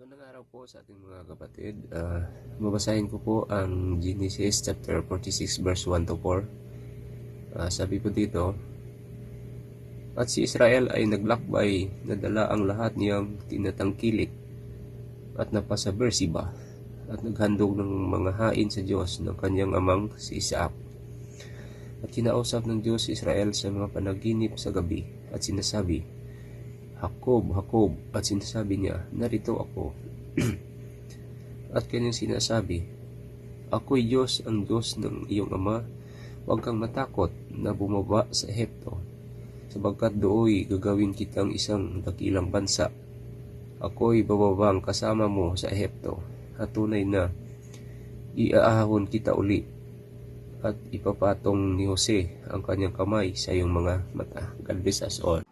Magandang araw po sa ating mga kapatid. Ah, babasahin ko po ang Genesis chapter 46 verse 1 to 4. Ah, sabi po dito, At si Israel ay naglakbay, nadala ang lahat niyang tinatangkilik at napasa Beersheba at naghandog ng mga hain sa Diyos ng kanyang amang si Isaac. At kinausap ng Diyos Israel sa mga panaginip sa gabi at sinasabi, Hakob, Hakob, at sinasabi niya, narito ako. at kanyang sinasabi, Ako'y Diyos ang Diyos ng iyong ama, huwag kang matakot na bumaba sa Ehipto, sabagkat dooy gagawin kitang isang dakilang bansa. Ako'y bababang kasama mo sa Ehipto, at tunay na iaahon kita uli, at ipapatong ni Jose ang kanyang kamay sa iyong mga mata. God bless us all.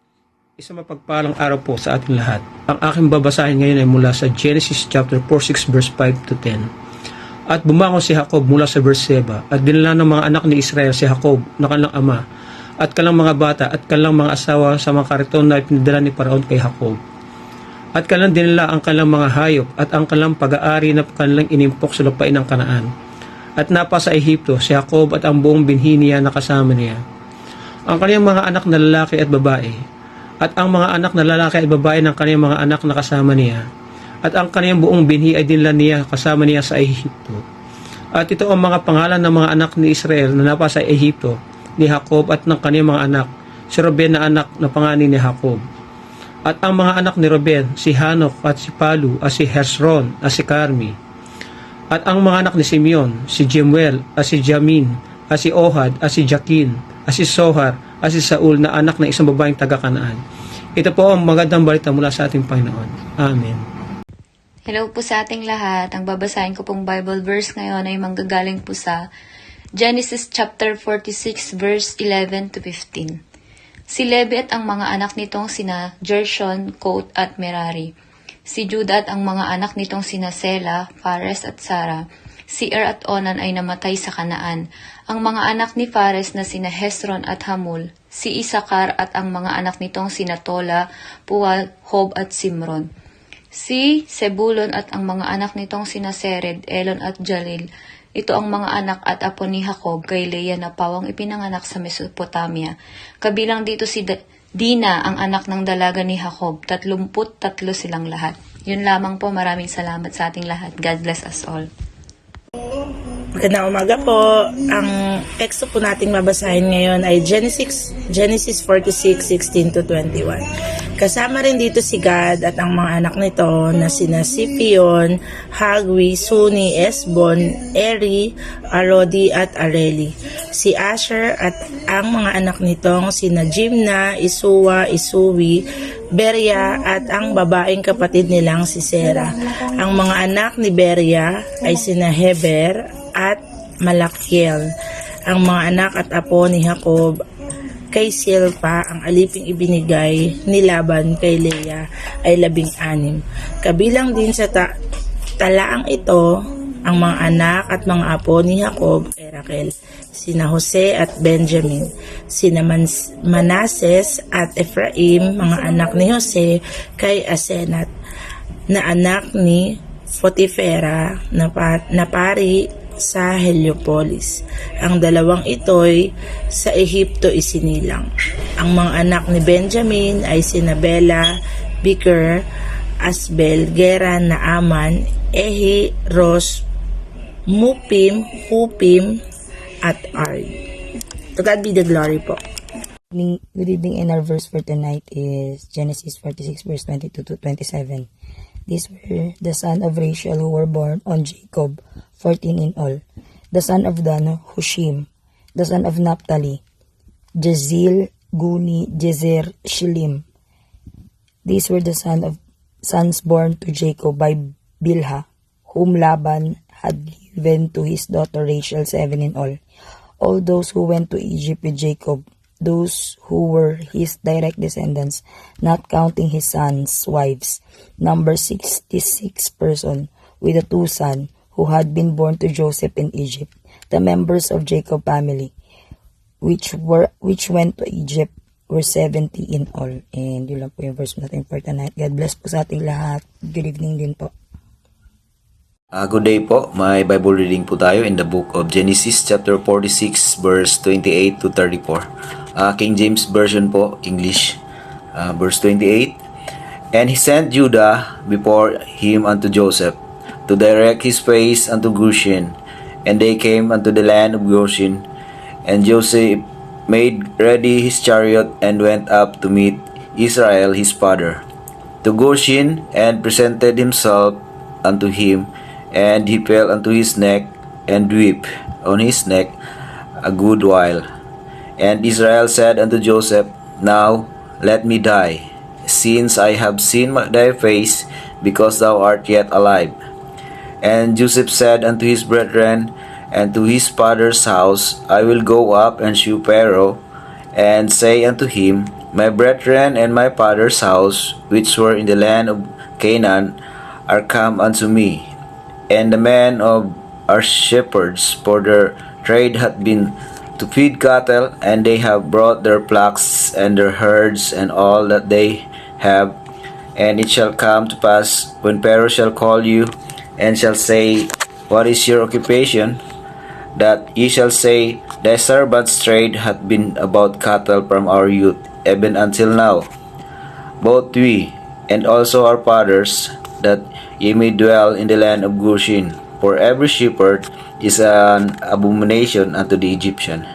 Isang mapagpalang araw po sa ating lahat. Ang aking babasahin ngayon ay mula sa Genesis chapter 46 verse 5 to 10. At bumangon si Jacob mula sa Beersheba at dinala ng mga anak ni Israel si Jacob na kanilang ama at kanilang mga bata at kanilang mga asawa sa mga kariton na ipinadala ni Paraon kay Jacob. At kanilang dinala ang kanilang mga hayop at ang kanilang pag-aari na kanilang inimpok sa lupain ng Kanaan. At napa sa Ehipto si Jacob at ang buong binhi niya na kasama niya. Ang kanyang mga anak na lalaki at babae at ang mga anak na lalaki at babae ng kanyang mga anak na kasama niya. At ang kanyang buong binhi ay dinala niya kasama niya sa Ehipto. At ito ang mga pangalan ng mga anak ni Israel na napa sa Ehipto, ni Jacob at ng kanyang mga anak, si Ruben na anak na pangani ni Jacob. At ang mga anak ni Ruben, si Hanok at si Palu, at si Hezron, at si Carmi. At ang mga anak ni Simeon, si Jemuel, at si Jamin, at si Ohad, at si Jakin, at si Sohar, at si Saul na anak ng isang babaeng taga-kanaan. Ito po ang magandang balita mula sa ating Panginoon. Amen. Hello po sa ating lahat. Ang babasahin ko pong Bible verse ngayon ay manggagaling po sa Genesis chapter 46 verse 11 to 15. Si Levi at ang mga anak nitong sina Gershon, Coat at Merari. Si Judah at ang mga anak nitong sina Sela, Fares at Sara. Si Er at Onan ay namatay sa Kanaan. Ang mga anak ni Fares na sina Hesron at Hamul. Si Isakar at ang mga anak nitong sina Tola, Pual, Hob at Simron. Si Sebulon at ang mga anak nitong sina Sered, Elon at Jalil. Ito ang mga anak at apo ni Jacob kay Leah na pawang ipinanganak sa Mesopotamia. Kabilang dito si Da- Dina, ang anak ng dalaga ni Jacob. Tatlumput tatlo silang lahat. Yun lamang po. Maraming salamat sa ating lahat. God bless us all. Magandang umaga po. Ang teksto po nating babasahin ngayon ay Genesis Genesis 46, 16 to 21. Kasama rin dito si God at ang mga anak nito na sina Sipion, Hagwi, Suni, Esbon, Eri, Arodi at Areli. Si Asher at ang mga anak nitong sina Jimna, Isuwa, Isuwi, Beria at ang babaeng kapatid nilang si Sera. Ang mga anak ni Beria ay sina Heber at Malakiel. Ang mga anak at apo ni Jacob kay Silpa ang aliping ibinigay ni Laban kay Leah ay labing anim. Kabilang din sa ta- talaang ito ang mga anak at mga apo ni Jacob kay Raquel, sina Jose at Benjamin, sina Man- Manases at Ephraim, mga anak ni Jose kay Asenat, na anak ni Potifera na, pa- na pari sa Heliopolis. Ang dalawang ito'y sa Ehipto isinilang. Ang mga anak ni Benjamin ay sina Bela, Biker, Asbel, Gera, Naaman, Ehi, Ros, Mupim, Hupim, at Ard. To God be the glory po. good evening, and our verse for tonight is Genesis 46, verse 22 to 27. These were the son of Rachel who were born on Jacob, 14 in all. The son of Dan, Hushim. The son of Naphtali, Jezil, Guni, Jezer, Shilim. These were the son of sons born to Jacob by Bilhah, whom Laban had given to his daughter Rachel, seven in all. All those who went to Egypt with Jacob, those who were his direct descendants, not counting his sons' wives, number 66 person, with the two sons who had been born to Joseph in Egypt, the members of Jacob family, which were which went to Egypt were 70 in all. And yun lang po yung verse natin for tonight. God bless po sa ating lahat. Good evening din po. Ah, good day po. May Bible reading po tayo in the book of Genesis chapter 46 verse 28 to 34. Ah, King James Version po, English. Ah, verse 28. And he sent Judah before him unto Joseph to direct his face unto Goshen. And they came unto the land of Goshen. And Joseph made ready his chariot and went up to meet Israel his father to Goshen and presented himself unto him, and he fell unto his neck and wept on his neck a good while. And Israel said unto Joseph, Now let me die, since I have seen thy face, because thou art yet alive. And Joseph said unto his brethren and to his father's house, I will go up and shew Pharaoh, and say unto him, My brethren and my father's house, which were in the land of Canaan, are come unto me. And the men of our shepherds, for their trade hath been to feed cattle, and they have brought their flocks and their herds and all that they have. And it shall come to pass when Pharaoh shall call you, and shall say, What is your occupation? That ye shall say, Thy servant's trade hath been about cattle from our youth, even until now. Both we, and also our fathers, that ye may dwell in the land of Goshen. For every shepherd is an abomination unto the Egyptian.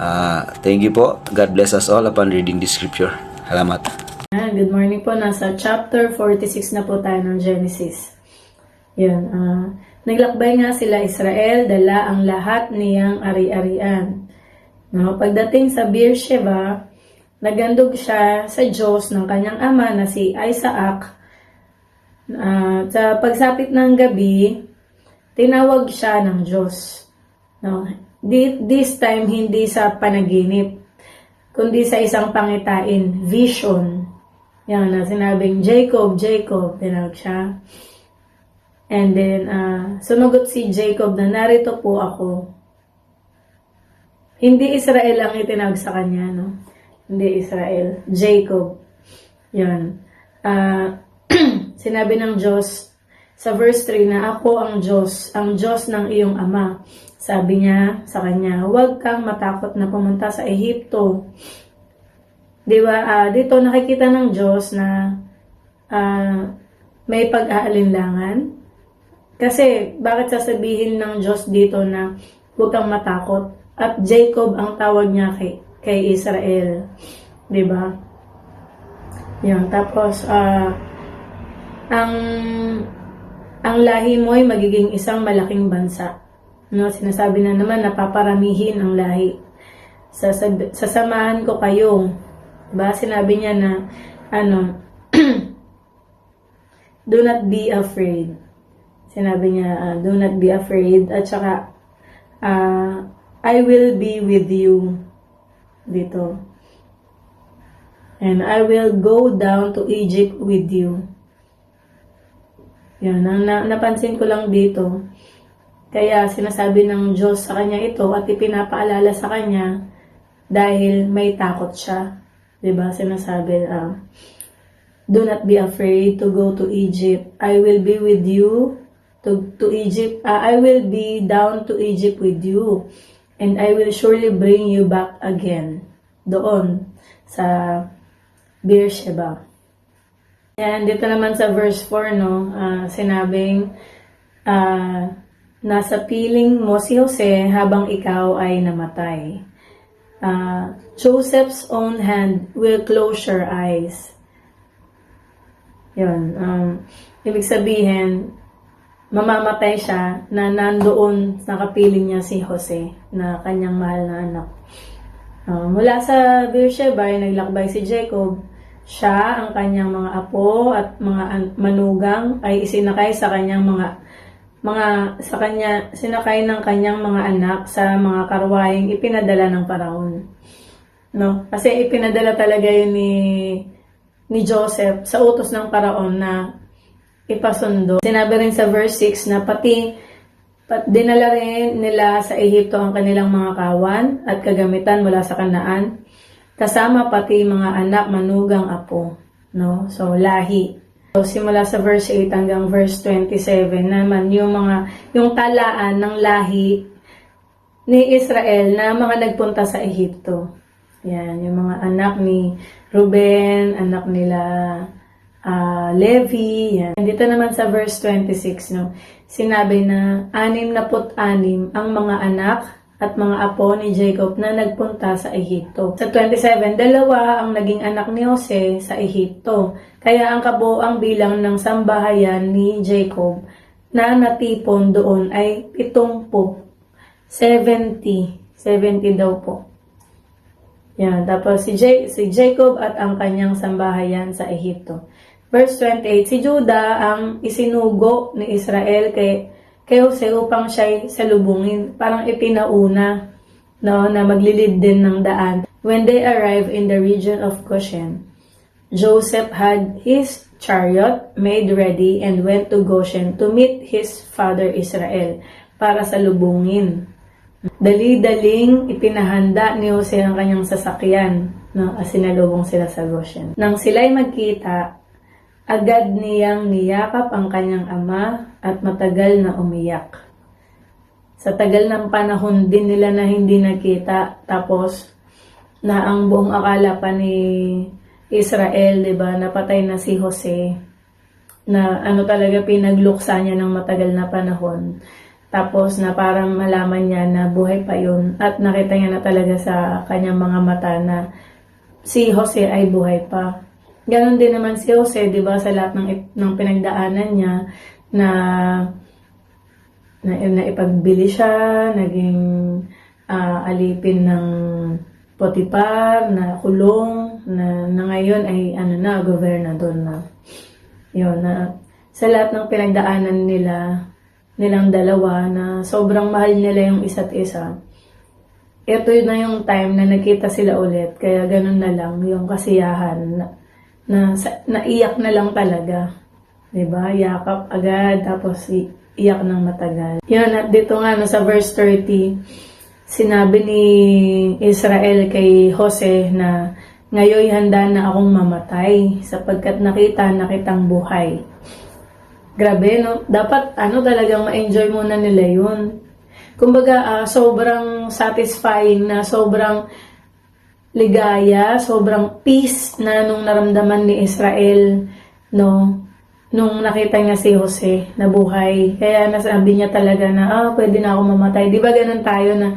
Ah, thank you po. God bless us all upon reading this scripture. Salamat. Good morning po. Nasa chapter 46 na po tayo ng Genesis. Yun. ah naglakbay nga sila Israel, dala ang lahat niyang ari-arian. No, pagdating sa Beersheba, nagandog siya sa Diyos ng kanyang ama na si Isaac. Ah, sa pagsapit ng gabi, tinawag siya ng Diyos. No, Thi- this time, hindi sa panaginip, kundi sa isang pangitain, vision. Yan na sinabing, Jacob, Jacob, tinawag siya. And then, ah, sumagot si Jacob na narito po ako. Hindi Israel ang itinawag sa kanya, no? Hindi Israel. Jacob. Yan. Ah, sinabi ng Diyos sa verse 3 na ako ang Diyos, ang Diyos ng iyong ama. Sabi niya sa kanya, huwag kang matakot na pumunta sa Ehipto. Di ba? Ah, dito nakikita ng Diyos na ah, may pag-aalinlangan. Kasi, bakit sasabihin ng Diyos dito na huwag kang matakot? At Jacob ang tawag niya kay, kay Israel. Di ba? Yan. Tapos, ah, ang ang lahi mo ay magiging isang malaking bansa. No, sinasabi na naman napaparamihin ang lahi. Sasab- sasamahan ko kayo. Diba? Sinabi niya na, ano, do not be afraid. Sinabi niya, ah, do not be afraid. At saka, ah, I will be with you. Dito. And I will go down to Egypt with you. Yan, ang na, napansin ko lang dito. Kaya sinasabi ng Diyos sa kanya ito at ipinapaalala sa kanya dahil may takot siya. 'Di ba Sinasabi, ah, Do not be afraid to go to Egypt. I will be with you to, to Egypt. ah, I will be down to Egypt with you. And I will surely bring you back again. Doon sa Beersheba. Yan, dito naman sa verse 4, no, ah, sinabing, ah, nasa piling mo si Jose habang ikaw ay namatay. Ah, Joseph's own hand will close your eyes. Yun, um, ibig sabihin, mamamatay siya na nandoon sa kapiling niya si Jose na kanyang mahal na anak. Ah, mula sa Beersheba ay naglakbay si Jacob. Siya, ang kanyang mga apo at mga an- manugang ay isinakay sa kanyang mga mga sa kanya sinakay ng kanyang mga anak sa mga karwaheng ipinadala ng paraon. No? Kasi ipinadala talaga yun ni ni Joseph sa utos ng paraon na ipasundo. Sinabi rin sa verse 6 na pati pat, dinala rin nila sa Ehipto ang kanilang mga kawan at kagamitan mula sa Kanaan kasama pati mga anak, manugang apo. No? So, lahi. So, simula sa verse 8 hanggang verse 27 naman, yung mga, yung talaan ng lahi ni Israel na mga nagpunta sa Ehipto. Yan, yung mga anak ni Ruben, anak nila ah, Levi, yan. Dito naman sa verse 26, no, sinabi na anim na anim ang mga anak at mga apo ni Jacob na nagpunta sa Ehipto. Sa 27, dalawa ang naging anak ni Jose sa Ehipto. Kaya ang kabuoang bilang ng sambahayan ni Jacob na natipon doon ay pitungpo. 70. 70 daw po. Yan. Tapos si, Ja- si Jacob at ang kanyang sambahayan sa Ehipto. Verse 28, si Judah ang isinugo ni Israel kay, kay Jose upang siya'y salubungin. Parang ipinauna no, na maglilid din ng daan. When they arrived in the region of Goshen, Joseph had his chariot made ready and went to Goshen to meet his father Israel para salubungin. Dali-daling ipinahanda ni Jose ang kanyang sasakyan no, as sinalubong sila sa Goshen. Nang sila'y magkita, agad niyang niyakap ang kanyang ama at matagal na umiyak. Sa tagal ng panahon din nila na hindi nakita, tapos na ang buong akala pa ni Israel, 'di ba, napatay na si Jose na ano talaga pinagluksa niya ng matagal na panahon. Tapos na parang malaman niya na buhay pa yun at nakita niya na talaga sa kanyang mga mata na si Jose ay buhay pa. Ganon din naman si Jose, 'di ba, sa lahat ng ng pinagdaanan niya na na, na ipagbili siya, naging ah, alipin ng Potipar, na kulong, na, na ngayon ay ano na, gobernador na. Yun, na sa lahat ng pinagdaanan nila, nilang dalawa, na sobrang mahal nila yung isa't isa. Ito na yung time na nakita sila ulit, kaya ganun na lang yung kasiyahan na, na naiyak na lang talaga. 'Di ba? Yakap agad, tapos iyak ng matagal. Yun, at dito nga no, sa verse 30, sinabi ni Israel kay Jose na ngayon handa na akong mamatay sapagkat nakita na kitang buhay. Grabe, no? Dapat, ano, talagang ma-enjoy muna nila yun. Kumbaga, ah, sobrang satisfying na, sobrang ligaya, sobrang peace na nung naramdaman ni Israel, no? Nung nakita niya si Jose na buhay. Kaya nasabi niya talaga na, ah, pwede na ako mamatay. Di ba ganun tayo na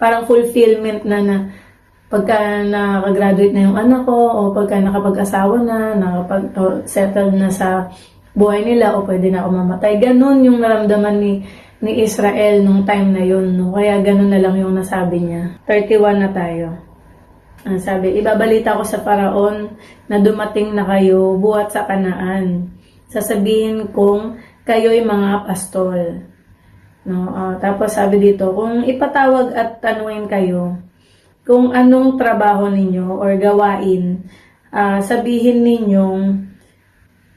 parang fulfillment na na pagka nakagraduate na yung anak ko o pagka nakapag-asawa na, nakapag-settle na sa buhay nila o pwede na ako mamatay. Ganun yung naramdaman ni ni Israel nung time na yun. No? Kaya ganun na lang yung nasabi niya. 31 na tayo. Ang sabi, ibabalita ko sa paraon na dumating na kayo buhat sa kanaan. Sasabihin kong kayo'y mga pastol. No, ah, tapos sabi dito, kung ipatawag at tanuin kayo, kung anong trabaho ninyo or gawain, ah, sabihin ninyong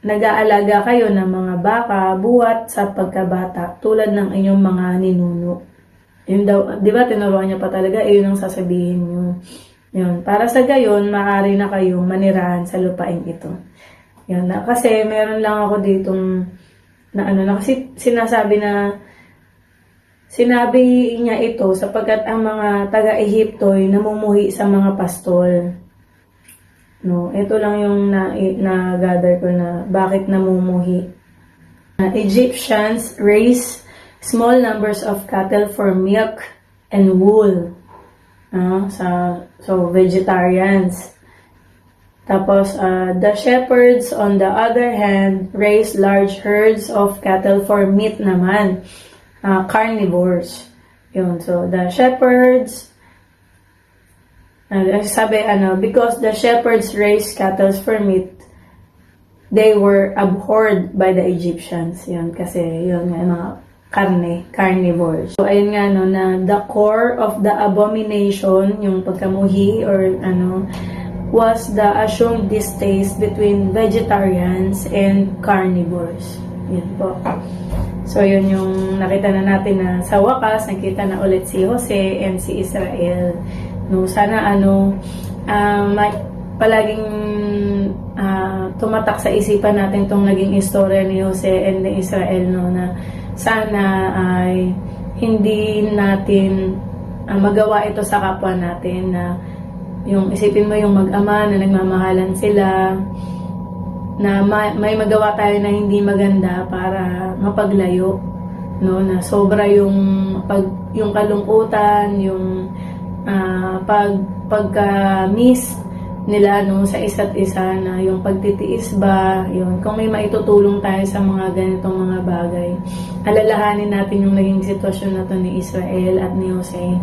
nag-aalaga kayo ng mga baka buhat sa pagkabata tulad ng inyong mga ninuno. Yun daw, di ba tinuruan niya pa talaga, eh, yun ang sasabihin niyo. Yun, para sa gayon, maaari na kayong manirahan sa lupain ito. Yun, na, kasi meron lang ako ditong na ano na kasi sinasabi na Sinabi niya ito sapagkat ang mga taga-Ehipto ay namumuhi sa mga pastol. No, ito lang yung na, na gather ko na bakit namumuhi. Uh, Egyptians raise small numbers of cattle for milk and wool. Ah, sa so vegetarians. Tapos, uh, the shepherds, on the other hand, raise large herds of cattle for meat naman uh, carnivores. Yun. So, the shepherds, uh, sabi, ano, because the shepherds raised cattle for meat, they were abhorred by the Egyptians. Yun, kasi, yun, nga, mga karne, carnivores. So, ayun nga, no, na the core of the abomination, yung pagkamuhi, or ano, was the assumed distaste between vegetarians and carnivores. Yun po. So, yun yung nakita na natin na sa wakas, nakita na ulit si Jose and si Israel. No, sana ano, may, palaging ah, tumatak sa isipan natin itong naging istorya ni Jose and ni Israel no na sana ay hindi natin ah, magawa ito sa kapwa natin na yung isipin mo yung mag-ama na nagmamahalan sila na ma- may magawa tayo na hindi maganda para mapaglayo no? Na sobra yung pag yung kalungkutan yung ah, pag pagka-miss nila no? Sa isa't isa na yung pagtitiis ba yun. Kung may maitutulong tayo sa mga ganitong mga bagay alalahanin natin yung naging sitwasyon na to ni Israel at ni Jose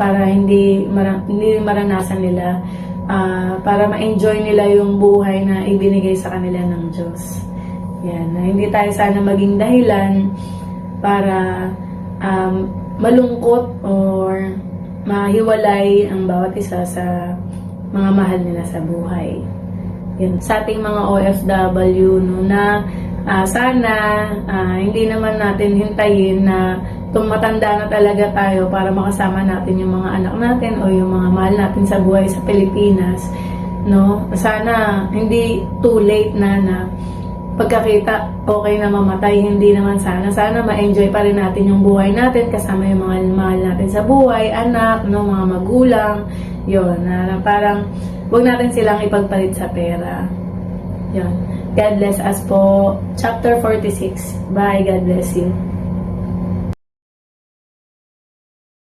para hindi mara- hindi maranasan nila ah, para ma-enjoy nila yung buhay na ibinigay sa kanila ng Diyos yan na hindi tayo sana maging dahilan para um, malungkot or mahiwalay ang bawat isa sa mga mahal nila sa buhay. Yun, sa ating mga OFW no, na ah, sana ah, hindi naman natin hintayin na tumatanda na talaga tayo para makasama natin yung mga anak natin o yung mga mahal natin sa buhay sa Pilipinas. No? Sana hindi too late na na pagkakita, okay na mamatay, hindi naman sana. Sana ma-enjoy pa rin natin yung buhay natin kasama yung mga mahal natin sa buhay, anak, no, mga magulang. Yun, na, parang wag natin silang ipagpalit sa pera. Yun. God bless us po. Chapter 46. Bye. God bless you.